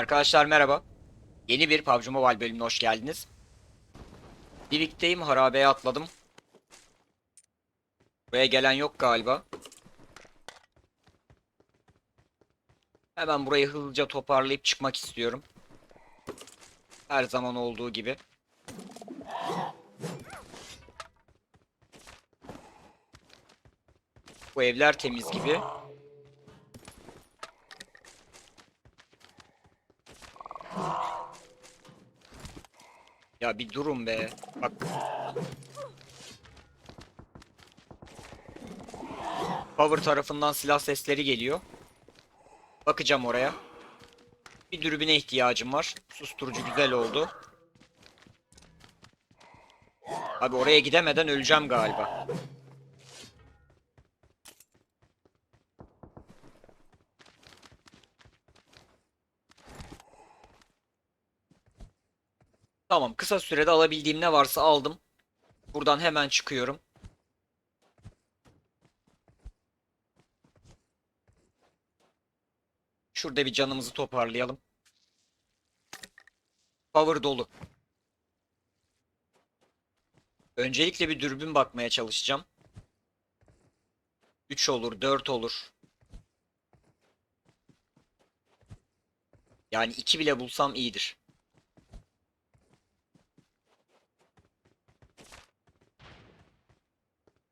Arkadaşlar merhaba. Yeni bir PUBG Mobile bölümüne hoş geldiniz. Birlikteyim, harabeye atladım. Buraya gelen yok galiba. Hemen burayı hızlıca toparlayıp çıkmak istiyorum. Her zaman olduğu gibi. Bu evler temiz gibi. Ya bir durun be. Bak. Power tarafından silah sesleri geliyor. Bakacağım oraya. Bir dürbüne ihtiyacım var. Susturucu güzel oldu. Abi oraya gidemeden öleceğim galiba. Tamam kısa sürede alabildiğim ne varsa aldım. Buradan hemen çıkıyorum. Şurada bir canımızı toparlayalım. Power dolu. Öncelikle bir dürbün bakmaya çalışacağım. 3 olur, 4 olur. Yani 2 bile bulsam iyidir.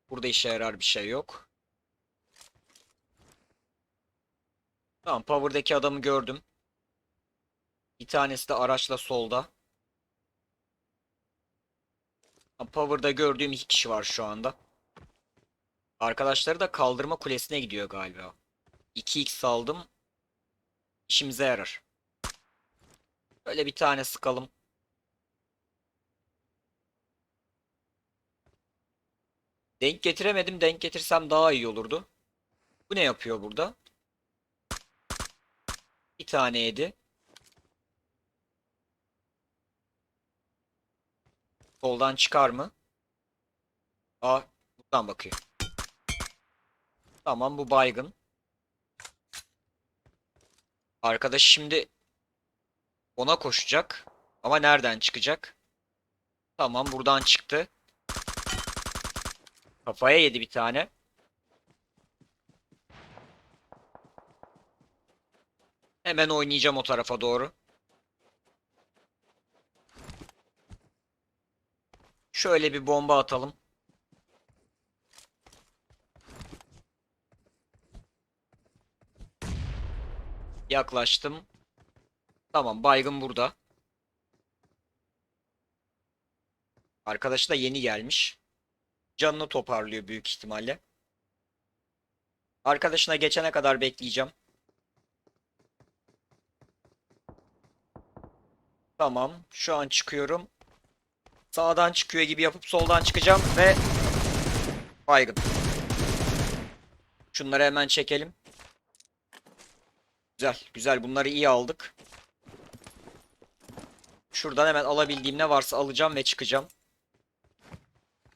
Burada işe yarar bir şey yok. Tamam, Power'daki adamı gördüm. Bir tanesi de araçla solda. Power'da gördüğüm iki kişi var şu anda. Arkadaşları da kaldırma kulesine gidiyor galiba. 2x aldım. İşimize yarar. Böyle bir tane sıkalım. Denk getiremedim. Denk getirsem daha iyi olurdu. Bu ne yapıyor burada? Bir tane yedi. Soldan çıkar mı? Aa, buradan bakıyor. Tamam bu baygın. Arkadaş şimdi ona koşacak. Ama nereden çıkacak? Tamam buradan çıktı. Kafaya yedi bir tane. Hemen oynayacağım o tarafa doğru. Şöyle bir bomba atalım. Yaklaştım. Tamam, baygın burada. Arkadaş da yeni gelmiş. Canını toparlıyor büyük ihtimalle. Arkadaşına geçene kadar bekleyeceğim. Tamam, şu an çıkıyorum. Sağdan çıkıyor gibi yapıp soldan çıkacağım ve baygın. Şunları hemen çekelim. Güzel, güzel. Bunları iyi aldık. Şuradan hemen alabildiğim ne varsa alacağım ve çıkacağım.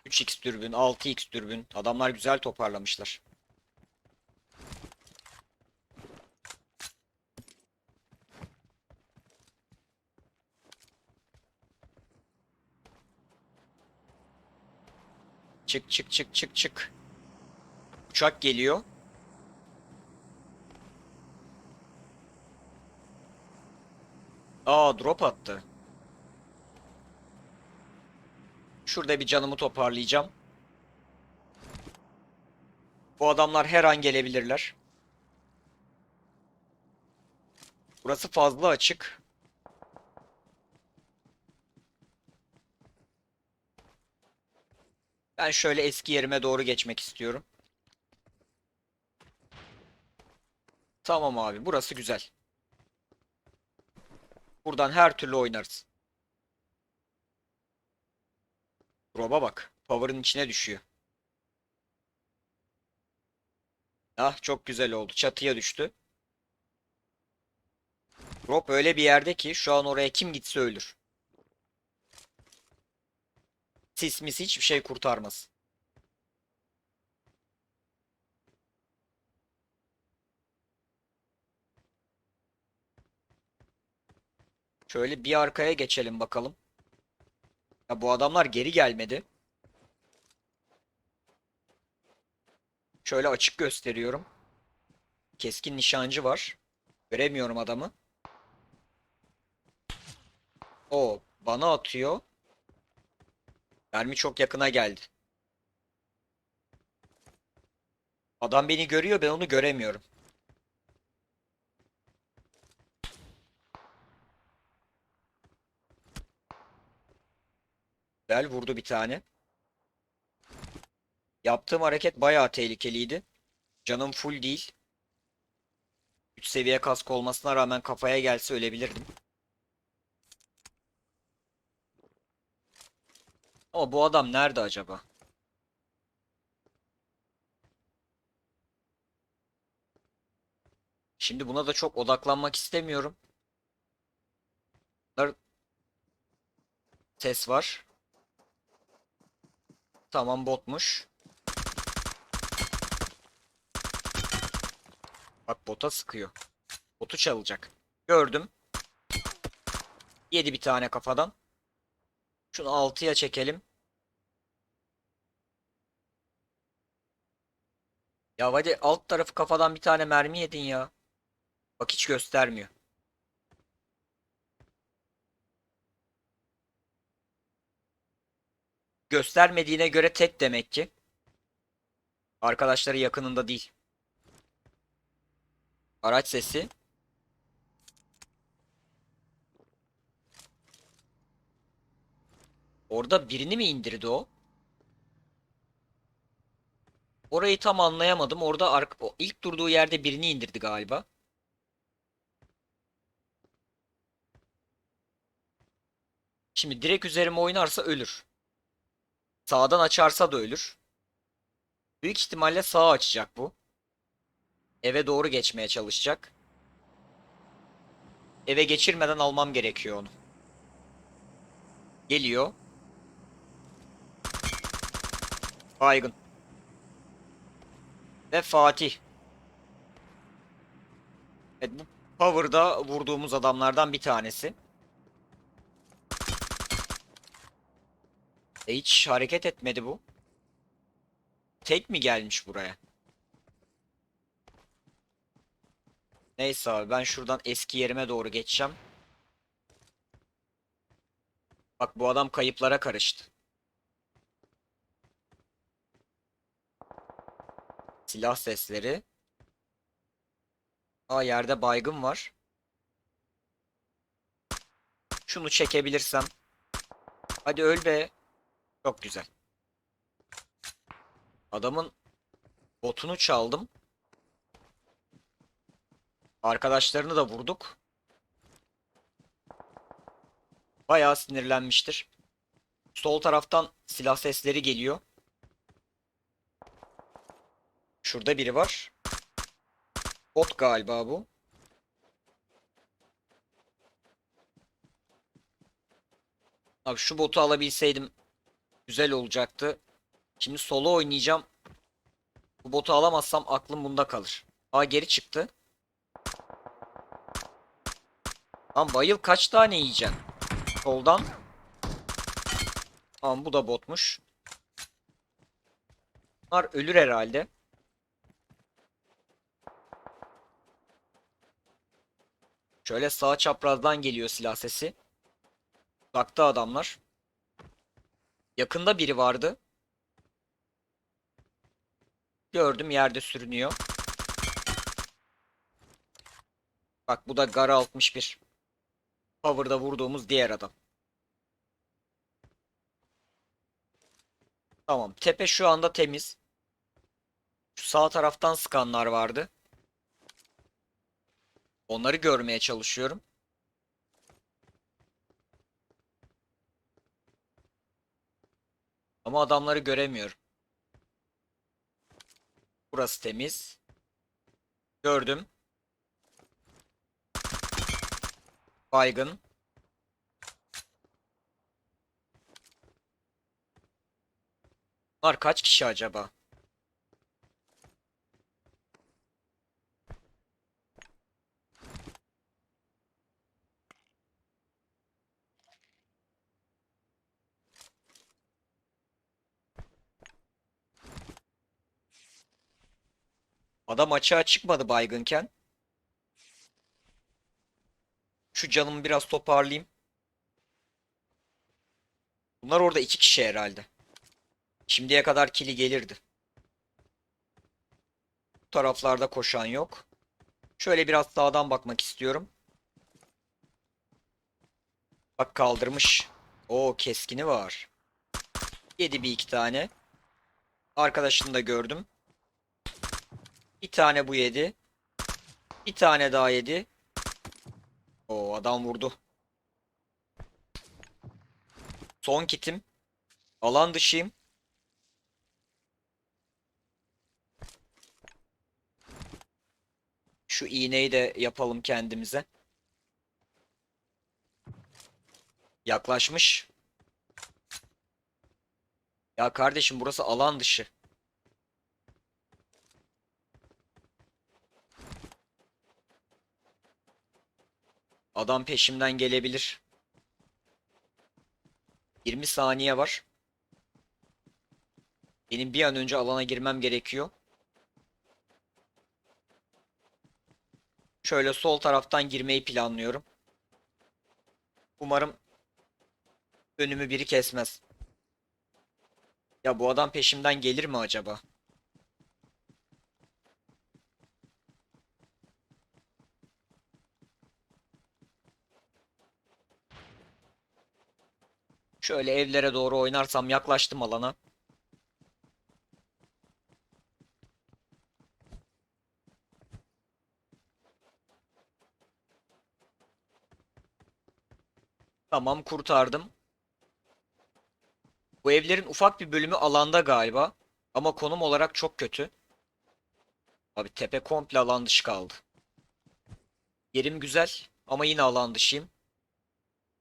3x dürbün, 6x dürbün. Adamlar güzel toparlamışlar. Çık çık çık çık çık. Uçak geliyor. Aa drop attı. Şurada bir canımı toparlayacağım. Bu adamlar her an gelebilirler. Burası fazla açık. Ben şöyle eski yerime doğru geçmek istiyorum. Tamam abi, burası güzel. Buradan her türlü oynarız. Drop'a bak. Power'ın içine düşüyor. Ah çok güzel oldu. Çatıya düştü. Drop öyle bir yerde ki şu an oraya kim gitse ölür. Sis mis hiçbir şey kurtarmaz. Şöyle bir arkaya geçelim bakalım. Ya bu adamlar geri gelmedi. Şöyle açık gösteriyorum. Keskin nişancı var. Göremiyorum adamı. O bana atıyor. Mermi çok yakına geldi. Adam beni görüyor ben onu göremiyorum. Güzel vurdu bir tane. Yaptığım hareket bayağı tehlikeliydi. Canım full değil. 3 seviye kask olmasına rağmen kafaya gelse ölebilirdim. Ama bu adam nerede acaba? Şimdi buna da çok odaklanmak istemiyorum. Bunlar- Ses var. Tamam botmuş. Bak bota sıkıyor. Botu çalacak. Gördüm. Yedi bir tane kafadan. Şunu 6'ya çekelim. Ya hadi alt tarafı kafadan bir tane mermi yedin ya. Bak hiç göstermiyor. Göstermediğine göre tek demek ki. Arkadaşları yakınında değil. Araç sesi. Orada birini mi indirdi o? Orayı tam anlayamadım. Orada ilk durduğu yerde birini indirdi galiba. Şimdi direkt üzerime oynarsa ölür. Sağdan açarsa da ölür. Büyük ihtimalle sağa açacak bu. Eve doğru geçmeye çalışacak. Eve geçirmeden almam gerekiyor onu. Geliyor. Baygın. Ve Fatih. Evet bu Power'da vurduğumuz adamlardan bir tanesi. Hiç hareket etmedi bu. Tek mi gelmiş buraya? Neyse abi ben şuradan eski yerime doğru geçeceğim. Bak bu adam kayıplara karıştı. Silah sesleri. Aa yerde baygın var. Şunu çekebilirsem. Hadi öl be. Çok güzel. Adamın botunu çaldım. Arkadaşlarını da vurduk. Bayağı sinirlenmiştir. Sol taraftan silah sesleri geliyor. Şurada biri var. Bot galiba bu. Abi şu botu alabilseydim güzel olacaktı. Şimdi solo oynayacağım. Bu botu alamazsam aklım bunda kalır. Aa geri çıktı. Lan bayıl kaç tane yiyeceksin? Soldan. Tamam bu da botmuş. Bunlar ölür herhalde. Şöyle sağ çaprazdan geliyor silah sesi. Uzakta adamlar. Yakında biri vardı. Gördüm yerde sürünüyor. Bak bu da Gara 61. Power'da vurduğumuz diğer adam. Tamam. Tepe şu anda temiz. Şu sağ taraftan sıkanlar vardı. Onları görmeye çalışıyorum. Ama adamları göremiyorum. Burası temiz. Gördüm. Baygın. Bunlar kaç kişi acaba? Adam açığa çıkmadı baygınken. Şu canımı biraz toparlayayım. Bunlar orada iki kişi herhalde. Şimdiye kadar kili gelirdi. Bu taraflarda koşan yok. Şöyle biraz sağdan bakmak istiyorum. Bak kaldırmış. O keskini var. Yedi bir iki tane. Arkadaşını da gördüm. Bir tane bu yedi. Bir tane daha yedi. O adam vurdu. Son kitim. Alan dışıyım. Şu iğneyi de yapalım kendimize. Yaklaşmış. Ya kardeşim burası alan dışı. Adam peşimden gelebilir. 20 saniye var. Benim bir an önce alana girmem gerekiyor. Şöyle sol taraftan girmeyi planlıyorum. Umarım önümü biri kesmez. Ya bu adam peşimden gelir mi acaba? Şöyle evlere doğru oynarsam yaklaştım alana. Tamam kurtardım. Bu evlerin ufak bir bölümü alanda galiba. Ama konum olarak çok kötü. Abi tepe komple alan dışı kaldı. Yerim güzel ama yine alan dışıyım.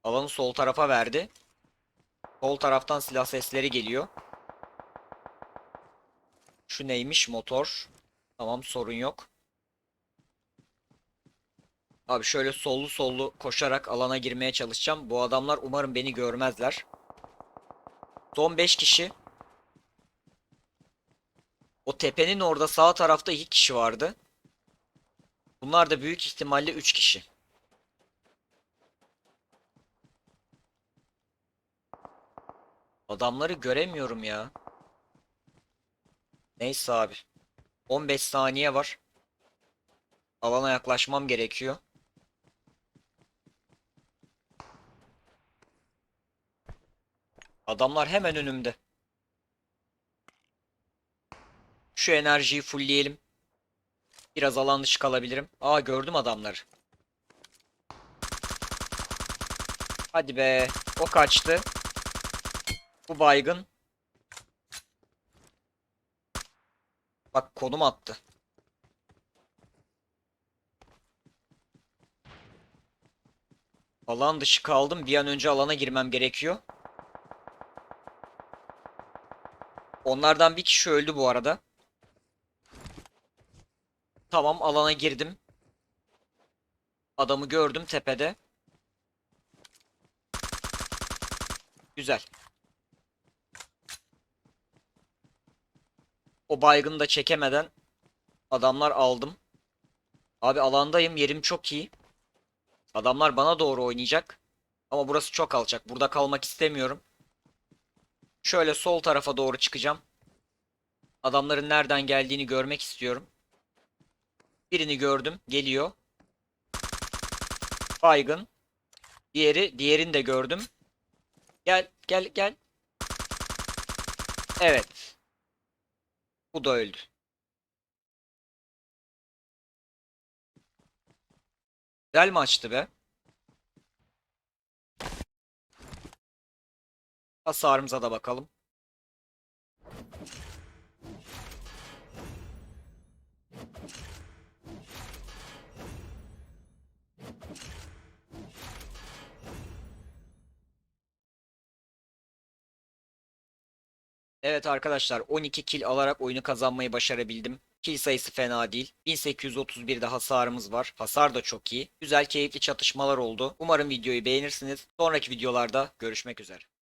Alanı sol tarafa verdi. Sol taraftan silah sesleri geliyor. Şu neymiş motor. Tamam sorun yok. Abi şöyle sollu sollu koşarak alana girmeye çalışacağım. Bu adamlar umarım beni görmezler. Son 5 kişi. O tepenin orada sağ tarafta 2 kişi vardı. Bunlar da büyük ihtimalle 3 kişi. Adamları göremiyorum ya. Neyse abi. 15 saniye var. Alana yaklaşmam gerekiyor. Adamlar hemen önümde. Şu enerjiyi fullleyelim. Biraz alan dışı kalabilirim. Aa gördüm adamları. Hadi be. O kaçtı. Bu baygın. Bak konum attı. Alan dışı kaldım. Bir an önce alana girmem gerekiyor. Onlardan bir kişi öldü bu arada. Tamam alana girdim. Adamı gördüm tepede. Güzel. O baygını da çekemeden adamlar aldım. Abi alandayım. Yerim çok iyi. Adamlar bana doğru oynayacak. Ama burası çok alçak. Burada kalmak istemiyorum. Şöyle sol tarafa doğru çıkacağım. Adamların nereden geldiğini görmek istiyorum. Birini gördüm. Geliyor. Baygın. Diğeri, diğerini de gördüm. Gel, gel, gel. Evet. Bu da öldü. Güzel maçtı be. Hasarımıza da bakalım. Evet arkadaşlar 12 kill alarak oyunu kazanmayı başarabildim. Kill sayısı fena değil. 1831'de hasarımız var. Hasar da çok iyi. Güzel keyifli çatışmalar oldu. Umarım videoyu beğenirsiniz. Sonraki videolarda görüşmek üzere.